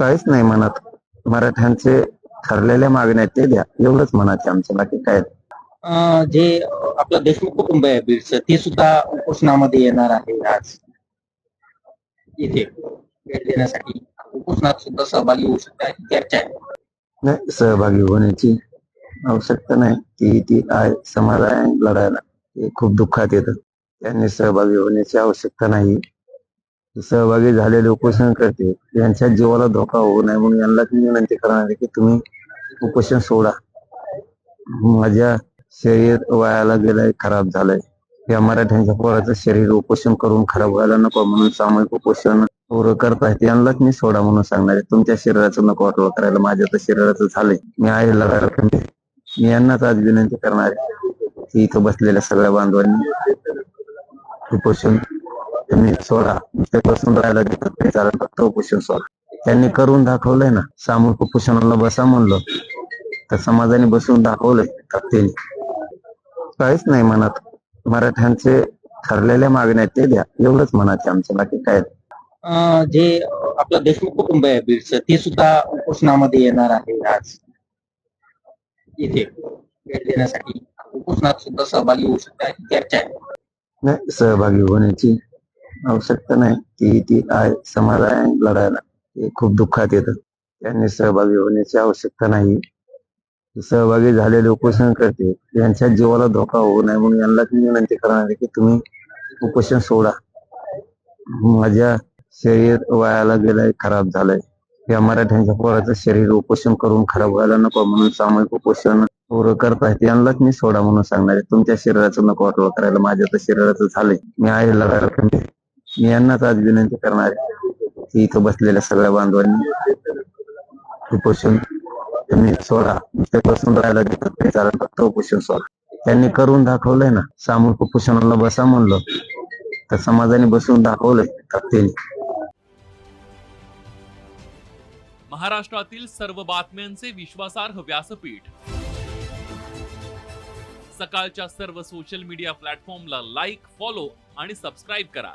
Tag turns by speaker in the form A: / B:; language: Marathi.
A: काहीच नाही मनात मराठ्यांचे ठरलेल्या मागण्या ते द्या. एवढंच मनात आहे आमच्या बाकी काय?
B: जे आपलं देशमुख कुटुंब आहे बीडचं ते सुद्धा उपोषणामध्ये येणार आहे आज. इथे भेट देण्यासाठी. उपोषणात सुद्धा सहभागी होऊ शकतात चर्चा आहे.
A: नाही सहभागी होण्याची आवश्यकता नाही. ती ती आहे समाज आहे लढायला. ते खूप दुःखात येतं. त्यांनी सहभागी होण्याची आवश्यकता नाही. सहभागी झालेले उपोषण करते. यांच्या जीवाला धोका होऊ नये म्हणून यांना मी विनंती करणार आहे की तुम्ही उपोषण सोडा. माझ्या शरीर वयाला गेलंय खराब झालंय. या मराठ्यांच्या पोराचं शरीर उपोषण करून खराब व्हायला नको म्हणून सामूहिक उपोषण पोरं करतायत. यांनाच मी सोडा म्हणून सांगणार आहे. तुमच्या शरीराचं नको वाटलं करायला. माझ्या तर शरीराचं झालंय. मी आईला लढायला मी यांनाच आज विनंती करणार आहे की इथं बसलेल्या सगळ्या बांधवांनी उपोषण तुम्ही सोडा. ते बसून राहायला देतात ते. चालेल फक्त उपोषण सोडा. त्यांनी करून दाखवलंय ना. सामूहिक उपोषणाला बसा म्हणलं. तर समाजाने बसून दाखवलंय ताकदीने. काहीच नाही मनात मराठ्यांचे ठरलेल्या मागण्या ते द्या. एवढंच मनात आहे आमच्या बाकी काय? नाही.
B: जे आपलं देशमुख कुटुंब आहे बीडचं ते सुद्धा उपोषणामध्ये येणार आहे आज. इथे भेट देण्यासाठी. उपोषणात सुद्धा सहभागी होऊ शकतात. चर्चा आहे.
A: नाही सहभागी होण्याची आवश्यकता नाही ती ती आहे समाज आहे लढायला. ते खूप दुःखात येतं. त्यांनी सहभागी होण्याची आवश्यकता नाही. सहभागी झालेले उपोषण करते. यांच्या जीवाला धोका होऊ नये म्हणून यांना मी विनंती करणार आहे की तुम्ही उपोषण सोडा. माझ्या शरीर वयाला गेलंय खराब झालंय. या मराठ्यांच्या पोराचं शरीर उपोषण करून खराब व्हायला नको म्हणून सामूहिक उपोषण पोरं करतायत. यांनाच मी सोडा म्हणून सांगणार आहे. तुमच्या शरीराचं नको वाटलं करायला. माझ्या तर शरीराचं झालंय. मी आहे लढायला कमी मी यांनाच आज विनंती करणार आहे की इथं बसलेल्या सगळ्या बांधवांनी उपोषण तुम्ही सोडा. बसून राहायला देतात ते फक्त उपोषण सोडा. त्यांनी करून दाखवलंय ना सामूहिक उपोषणाला बसा म्हणलं. तर समाजाने बसून दाखवलंय ताकदीने
C: महाराष्ट्रातील सर्व बातम्यांचे विश्वासार्ह व्यासपीठ. सकाळच्या सर्व सोशल मीडिया प्लॅटफॉर्मला लाईक फॉलो आणि सबस्क्राईब करा.